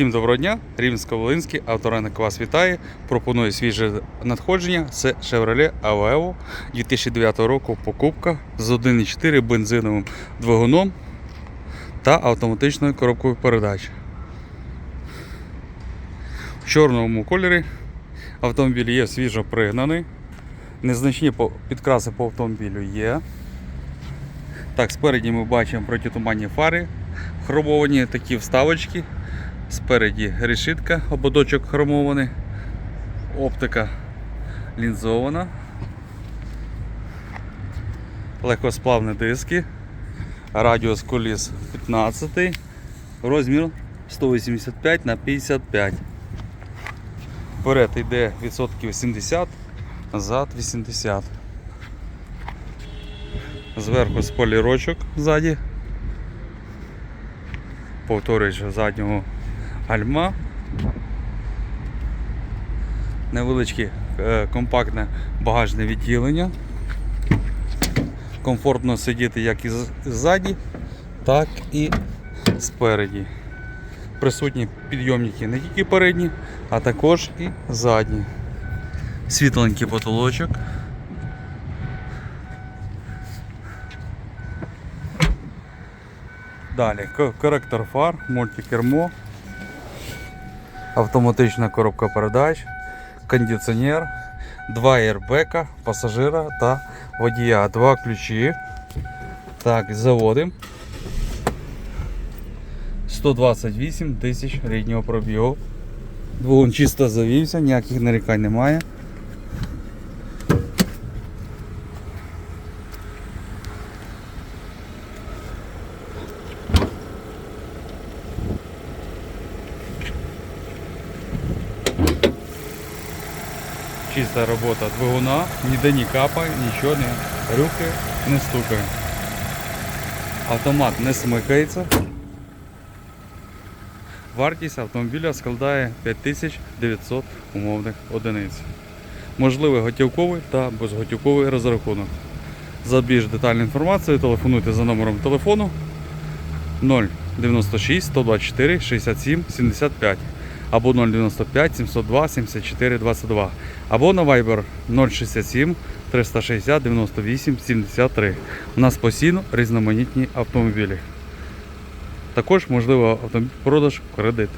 Всім доброго дня, Рівненсько-Волинський авторинок вас вітає. Пропоную свіже надходження. Це Chevrolet Aveo 2009 року покупка з 1,4 бензиновим двигуном та автоматичною коробкою передач. В чорному кольорі автомобіль є свіжо пригнаний. Незначні підкраси по автомобілю є. Так, спереді ми бачимо протитуманні фари, хромовані такі вставочки. Спереді решітка, ободочок хромований, оптика лінзована, легкосплавні диски, радіус коліс 15, розмір 185 на 55. Вперед йде відсотків 70, назад 80. Зверху спойлерочок ззаді. Повторюючи заднього гальма. Невеличке е, компактне багажне відділення. Комфортно сидіти як і ззаді, так і спереді. Присутні підйомники не тільки передні, а також і задні. Світленький потолочок. Далі коректор фар, мультикермо, автоматична коробка передач, кондиціонер, два ербека, пасажира та водія, два ключі. Так, заводимо. 128 тисяч ріднього пробігу. Двигун чисто завівся, ніяких нарікань немає. Чиста робота двигуна, ніде не капає, нічого не рюкає, не стукає. Автомат не смикається. Вартість автомобіля складає 5900 умовних одиниць. Можливий готівковий та безготівковий розрахунок. За більш детальну інформацію телефонуйте за номером телефону 096 124 67 75 або 095 702 74 22 або на Viber 067 360 98 73. У нас постійно різноманітні автомобілі. Також можливо продаж в кредит.